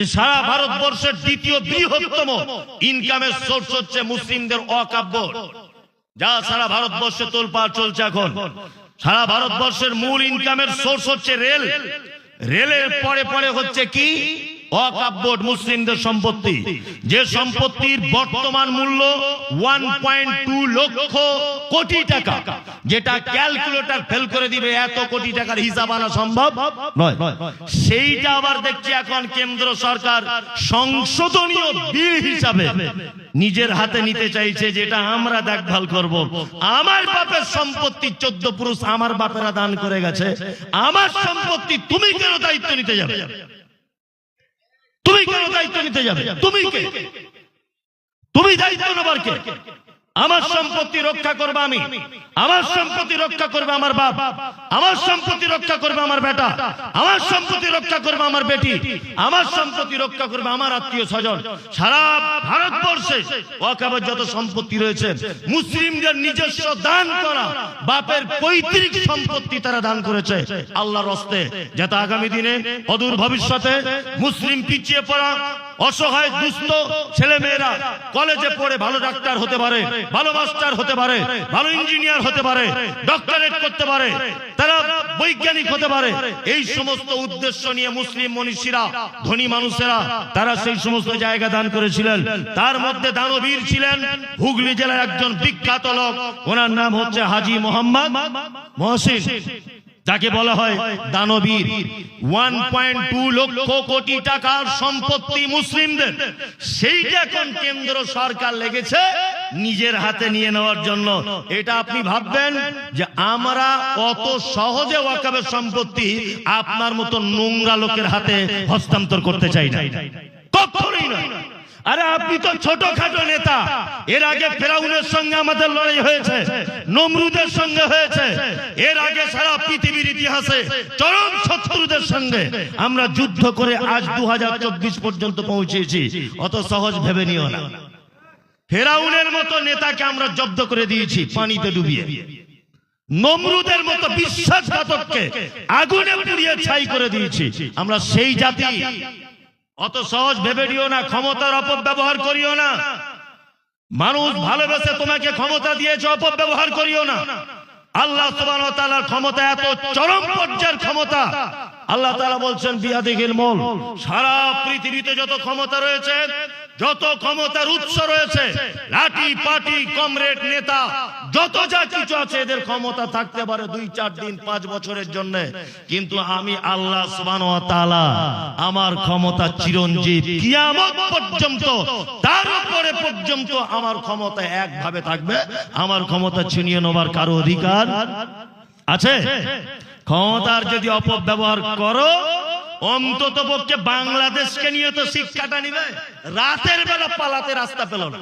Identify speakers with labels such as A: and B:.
A: সারা ভারতবর্ষের দ্বিতীয় বৃহত্তম ইনকামের সোর্স হচ্ছে মুসলিমদের অকাব্য। যা সারা ভারতবর্ষে তোলপাড় চলছে এখন। সারা ভারতবর্ষের মূল ইনকামের সোর্স হচ্ছে রেল। রেলের পরে পরে হচ্ছে কি? অকাব্য মুসলিমদের সম্পত্তি। যে সম্পত্তির বর্তমান মূল্য one point two lakh crore টাকা। যেটা ক্যালকুলেটর ফেল করে দিবে এত কোটি টাকার হিসাব আনা সম্ভব সেইটা আবার দেখছি এখন কেন্দ্র সরকার সংশোধনীয় বিল হিসাবে নিজের হাতে নিতে চাইছে, যেটা আমরা দেখভাল করব। আমার বাপের সম্পত্তি চোদ্দ পুরুষ আমার বাপেরা দান করে গেছে। আমার সম্পত্তি তুমি কেন দায়িত্ব নিতে যাবে? তুমি কেন দায়িত্ব নিতে যাবে? তুমি কে? তুমি দায়িত্ব নেবার কে? আমার সম্পত্তি রক্ষা করবে আমি। আমার সম্পত্তি রক্ষা করবে আমার বাপ। আমার সম্পত্তি রক্ষা করবে আমার বেটা। আমার সম্পত্তি রক্ষা করবে আমার বেটি। আমার সম্পত্তি রক্ষা করবে আমার আত্মীয় স্বজন। সারা ভারতবর্ষে ওয়াকাবের যত সম্পত্তি রয়েছে, মুসলিমদের নিজস্ব দান করা বাপের পৈতৃক সম্পত্তি তারা দান করেছে আল্লাহর হস্তে। যাতে আগামী দিনে অদূর ভবিষ্যতে মুসলিম পিছিয়ে পড়া অসহায় দুস্থ ছেলে মেয়েরা কলেজে পড়ে ভালো ডাক্তার হতে পারে ভালো মাস্টার হতে পারে ভালো ইঞ্জিনিয়ার হতে পারে ডক্টরেট করতে পারে তারা বৈজ্ঞানিক হতে পারে। এই সমস্ত উদ্দেশ্য নিয়ে মুসলিম মনীষীরা ধনী মানুষেরা তারা সেই সমস্ত জায়গা দান করেছিলেন। তার মধ্যে দানবীর ছিলেন হুগলি জেলার একজন বিখ্যাত লোক। ওনার নাম হচ্ছে হাজি মোহাম্মদ মহসিন। যাকে বলা হয় দানবীর। One point two lakh crore টাকার সম্পত্তি মুসলিমদের। সেইটা এখন কেন্দ্র সরকার লেগেছে নিজের হাতে নিয়ে নেওয়ার জন্য। এটা আপনি ভাববেন যে আমরা অত সহজে ওয়াকাবের সম্পত্তি আপনার মতো নোংরা লোকের হাতে হস্তান্তর করতে চাই না। কখনোই না আরে আপনি তো ছোটখাটো নেতা। এর আগে ফেরাউনের সঙ্গে আমাদের লড়াই হয়েছে, নমরুদের সঙ্গে হয়েছে। এর আগে সারা পৃথিবীর ইতিহাসে চরম শত্রুদের সঙ্গে আমরা যুদ্ধ করে আজ দু পর্যন্ত পৌঁছেছি। অত সহজ ভেবে নিও না। ফেরাউনের মতো নেতাকে আমরা জব্দ করে দিয়েছি পানিতে ডুবিয়ে। নমরুদের মতো বিশ্বাসঘাতককে আগুনে পুড়িয়ে ছাই করে দিয়েছি। আমরা সেই জাতি অত সহজ ভেবে দিও না, ক্ষমতার অপব্যবহার করিও না। মানুষ ভালোবেসে তোমাকে ক্ষমতা দিয়েছে, অপব্যবহার করিও না। আল্লাহ তোমার ক্ষমতা এত চরম পর্যায়ের ক্ষমতা। আল্লাহ তালা বলছেন বিয়াদিহিল মল, সারা পৃথিবীতে যত ক্ষমতা রয়েছে যত ক্ষমতার উৎস রয়েছে, লাঠি, পাটি, কমরেড নেতা, যত যা কিছু আছে এদের ক্ষমতা থাকতে পারে দুই, চার দিন, পাঁচ বছরের জন্য। কিন্তু আমি আল্লাহ আমার ক্ষমতা চিরঞ্জীব। পর্যন্ত, তার উপরে পর্যন্ত আমার ক্ষমতা একভাবে থাকবে। আমার ক্ষমতা ছিনিয়ে নেবার কারও অধিকার আছে? ক্ষমতার যদি অপব্যবহার করো অন্তত পক্ষে বাংলাদেশকে নিয়ে তো শিক্ষাটা নিবে রাতের বেলা পালাতে রাস্তা পেল না।